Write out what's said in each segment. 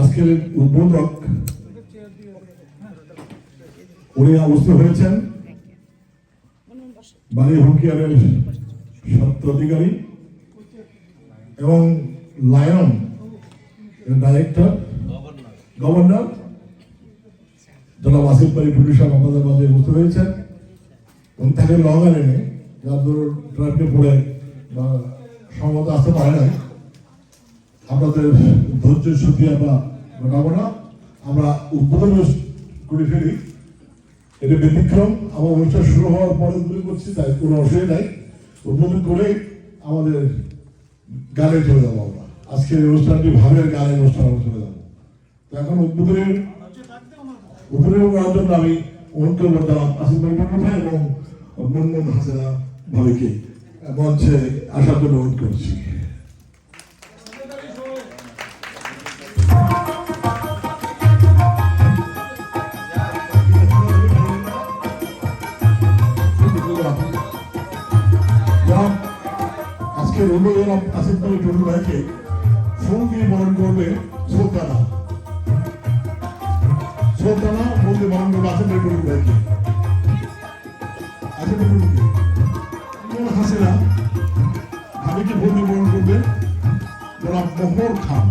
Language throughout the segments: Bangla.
আজকের উদ্বোধক উনি অবস্থিত হয়েছেন অধিকারী এবং লায়ন ডাইরেক্টর গভর্নর জনাব আসিফ বাড়ি সাহেব আমাদের উপস্থিত হয়েছেন। উনি থাকে লং আইল্যান্ডে যার ধরুন ট্রাফিকে পড়ে বা সম্ভবত আসতে পারে না আপনাদের ধৈর্য সুক্রিয়া আমরা ঘটাবো না। আমরা উদ্বোধন করে ফেলি। এটা ব্যতিক্রম। আমার অনুষ্ঠান শুরু হওয়ার পরে উদ্বোধন করছি, তাই কোনো অসুবিধা নাই। উদ্বোধন করে আমাদের গানে চলে যাব আমরা। আজকের অনুষ্ঠানটি ভাবের গানের অনুষ্ঠান চলে যাব। তো এখন উদ্বোধনের উদ্বোধন করার জন্য আমি অনুরোধ করতাম আসিফ এবং মুনমুন হাসিনা ভাবিকে মঞ্চে আসার জন্য অনুরোধ করছি। অনুদান আসিফ ভাই টুটু ভাইকে ফুল দিয়ে বরণ করবে সুলতানা সুলতানা ফুল দিয়ে বরণ করবে আসিফ টুটু হাসিনা আমি কি ভূমি বরণ করবে জনাব মোহর খান।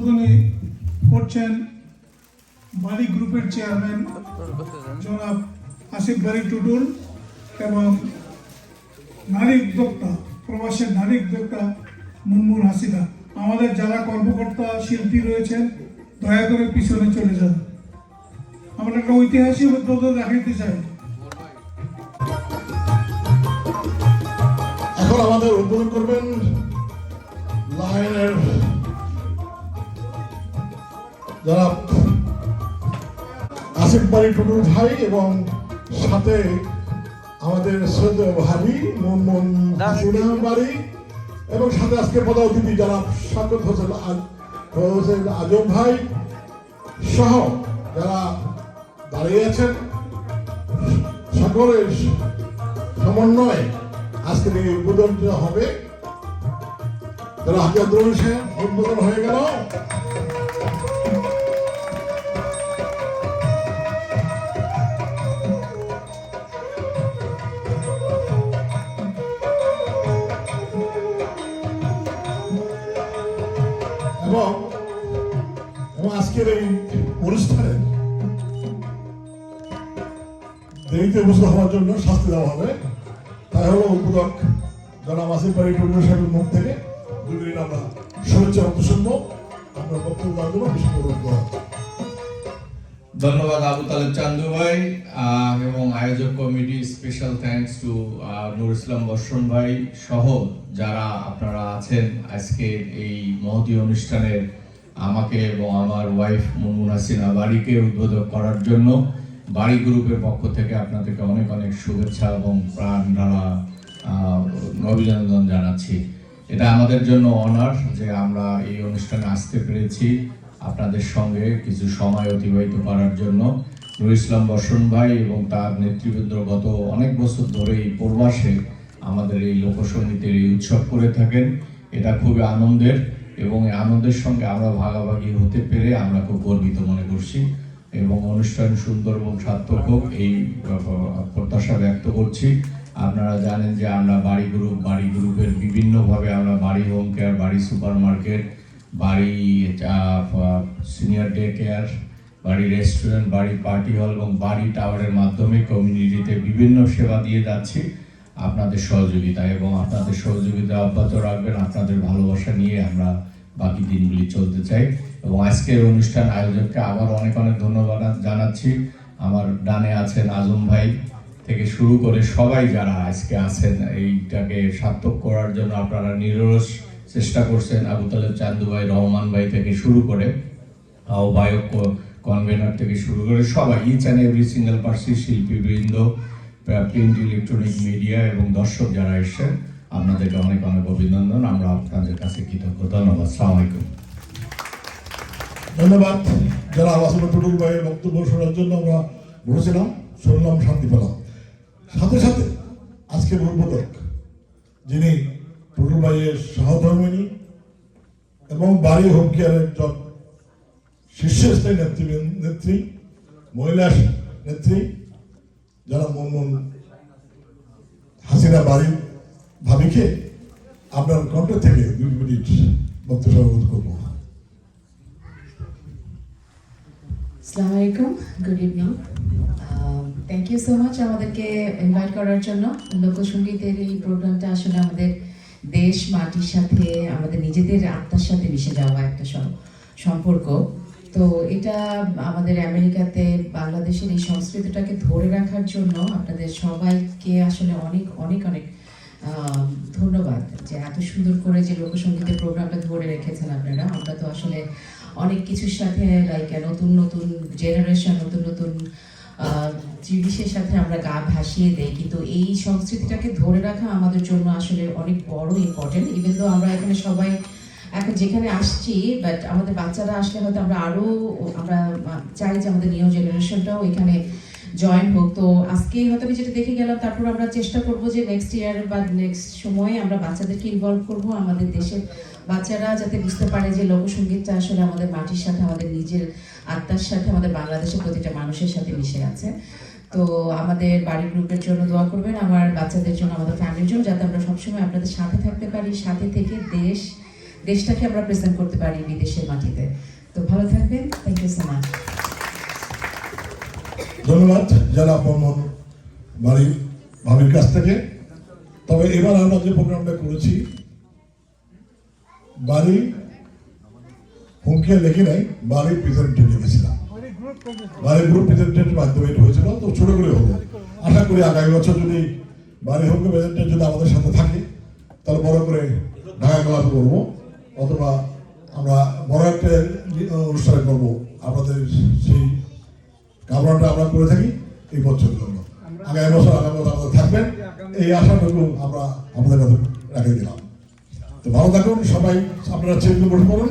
উদ্বোধনী করছেন বাড়ি গ্রুপের চেয়ারম্যান জনাব আসিফ বাড়ি টুটুল এবং নারী উদ্যোক্তা, প্রবাসের নারী উদ্যোক্তা মুনমুন হাসিনা। আমাদের যারা কর্মকর্তা, শিল্পী রয়েছেন, দয়া করে পিছনে চলে যান। আমরা একটা ঐতিহাসিক উদ্বোধন দেখাইতে চাই। এখন আমাদের উদ্বোধন করবেন লায়নের যারা আসিফ বাড়ি টুটু ভাই এবং সাথে আমাদের সৈয়দ ভাবি মোহাম্মদ হাসিনা বাড়ি এবং সাথে আজকে প্রধান অতিথি যারা শাকত হোসেন হোসেন আজম ভাই সহ যারা দাঁড়িয়ে আছেন। সকলের সমন্বয়ে আজকের এই উদ্বোধনটা হবে। তারা হাজার উদ্বোধন হয়ে গেল। এবং আজকের এই অনুষ্ঠানে দেরিতে উপস্থিত হওয়ার জন্য শাস্তি দেওয়া হবে তাই হলো উদ্বোধক জনাব আসিফ বাড়ি টুটু সাহেবের মুখ থেকে দুদিন আমরা শুভেচ্ছা অর্থ আমরা বক্তব্য দেওয়ার জন্য বিশেষ অনুরোধ। ধন্যবাদ আবু তালেব চান্দু ভাই এবং আয়োজক committee special thanks to Nur Islam Barshan ভাই সহ যারা আপনারা আছেন আজকে এই মহতি অনুষ্ঠানের আমাকে এবং আমার ওয়াইফ মুনমুন হাসিনা বাড়িকে উদ্বোধক করার জন্য বাড়ি গ্রুপের পক্ষ থেকে আপনাদেরকে অনেক অনেক শুভেচ্ছা এবং প্রাণ আহ, অভিনন্দন জানাচ্ছি। এটা আমাদের জন্য অনার যে আমরা এই অনুষ্ঠানে আসতে পেরেছি। আপনাদের সঙ্গে কিছু সময় অতিবাহিত করার জন্য। নুর ইসলাম বর্ষণ ভাই এবং তার নেতৃবৃন্দ গত অনেক বছর ধরে এই প্রবাসে আমাদের এই লোকসঙ্গীতের এই উৎসব করে থাকেন। এটা খুবই আনন্দের এবং এই আনন্দের সঙ্গে আমরা ভাগাভাগি হতে পেরে আমরা খুব গর্বিত মনে করছি এবং অনুষ্ঠান সুন্দর এবং সার্থক হোক এই প্রত্যাশা ব্যক্ত করছি। আপনারা জানেন যে আমরা বাড়ি গ্রুপ, বাড়ি গ্রুপের বিভিন্নভাবে আমরা বাড়ি হোম কেয়ার বাড়ি super market senior day care বাড়ি রেস্টুরেন্ট বাড়ি পার্টি হল এবং বাড়ি টাওয়ারের মাধ্যমে কমিউনিটিতে বিভিন্ন সেবা দিয়ে যাচ্ছি। আপনাদের সহযোগিতা এবং আপনাদের সহযোগিতা অব্যাহত রাখবেন। আপনাদের ভালোবাসা নিয়ে আমরা বাকি দিনগুলি চলতে চাই। এবং আজকের অনুষ্ঠান আয়োজককে আবার অনেক অনেক ধন্যবাদ জানাচ্ছি। আমার ডানে আছেন আজম ভাই থেকে শুরু করে সবাই যারা আজকে আছেন, এইটাকে সার্থক করার জন্য আপনারা নিরলস চেষ্টা করছেন আবু তালেব চান্দু ভাই, রহমান ভাই থেকে শুরু করে আহ্বায়ক কনভেনার থেকে শুরু করে সবাই each and every single person শিল্পীবৃন্দ print electronic media এবং দর্শক যারা এসেছেন, আপনাদেরকে অনেক অনেক অভিনন্দন। আমরা আপনাদের কাছে কৃতজ্ঞ ধন্যবাদ। সালাম আলাইকুম। ধন্যবাদ। যারা আসলে টুটুল ভাইয়ের বক্তব্য শোনার জন্য আমরা বসেছিলাম শুনলাম, শান্তি পেলাম। সাথে সাথে আজকে উদ্বোধক, যিনি ভাইয়ের সহধর্মিনী এবং বাড়ি হোম একজন শীর্ষস্থায়ী নেত্রী নেত্রী, মহিলা নেত্রী, যারা মনমন হাসিনা বাড়ির ভাবিকে আপনার কণ্ঠ থেকে দুই মিনিট বক্তব্য সমাবেত করব। আসসালামু আলাইকুম good evening thank you so much আমাদেরকে ইনভাইট করার জন্য। লোকসঙ্গীতের এই প্রোগ্রামটা আসলে আমাদের দেশ, মাটির সাথে, আমাদের নিজেদের আত্মার সাথে মিশে যাওয়া একটা সম্পর্ক। তো এটা আমাদের আমেরিকাতে, বাংলাদেশের এই সংস্কৃতিটাকে ধরে রাখার জন্য আপনাদের সবাইকে আসলে অনেক অনেক অনেক ধন্যবাদ যে এত সুন্দর করে যে লোকসঙ্গীতের প্রোগ্রামটা ধরে রেখেছেন আপনারা। আমরা তো আসলে অনেক কিছুর সাথে লাইক নতুন নতুন জেনারেশন নতুন নতুন জিনিসের সাথে আমরা গা ভাসিয়ে দেই, কিন্তু এই সংস্কৃতিটাকে ধরে রাখা আমাদের জন্য আসলে অনেক বড় ইম্পর্টেন্ট ইভেন তো আমরা এখানে সবাই এখন যেখানে আসছি বাট আমাদের বাচ্চারা আসলে হয়তো আমরা আরও, আমরা চাই যে আমাদের নিউ জেনারেশনটাও এখানে জয়েন হোক। তো আজকে হয়তো আমি যেটা দেখে গেলাম, তারপর আমরা চেষ্টা করব যে নেক্সট ইয়ার বা নেক্সট সময়ে আমরা বাচ্চাদেরকে ইনভলভ করব, আমাদের দেশের বাচ্চারা যাতে বুঝতে পারে যে লোকসঙ্গীতটা আসলে আমাদের মাটির সাথে, আমাদের নিজের আত্মার সাথে, আমাদের বাংলাদেশের প্রতিটা মানুষের সাথে মিশে আছে। তো আমাদের বাড়ির গ্রুপের জন্য দোয়া করবেন, আমার বাচ্চাদের জন্য, আমাদের ফ্যামিলির জন্য, যাতে আমরা সবসময় আপনাদের সাথে থাকতে পারি, সাথে থেকে দেশ, দেশটাকে আমরা প্রেজেন্ট করতে পারি বিদেশের মাটিতে। তো ভালো থাকবেন থ্যাংক ইউ সো মাচ ধন্যবাদ যারা বর্মন বাড়ির ভাবির কাছ থেকে। তবে এবার আমরা যে প্রোগ্রামটা করেছি, বাড়ি হুমকে লেখে নাই বাড়ির প্রেসিডেন্টে লিখেছিলাম বাড়ির গ্রুপ প্রেসিডেন্টের মাধ্যমে এটা হয়েছিল তো ছোট করে হলো আশা করি আগামী বছর যদি বাড়ি হোক প্রেসিডেন্ট যদি আমাদের সাথে থাকে, তাহলে বড় করে ঢাকা ক্লাব করব, অথবা আমরা বড় একটা অনুষ্ঠান করব। আপনাদের সেই কামনাটা আমরা করে থাকি, এই বছর জন্য। আগামী বছর আগামী বছর আমাদের থাকবেন, এই আশাটুকু আমরা আমাদের কাছে রেখে দিলাম। তো ভালো থাকুন, সবাই আপনারা বসে পড়ুন।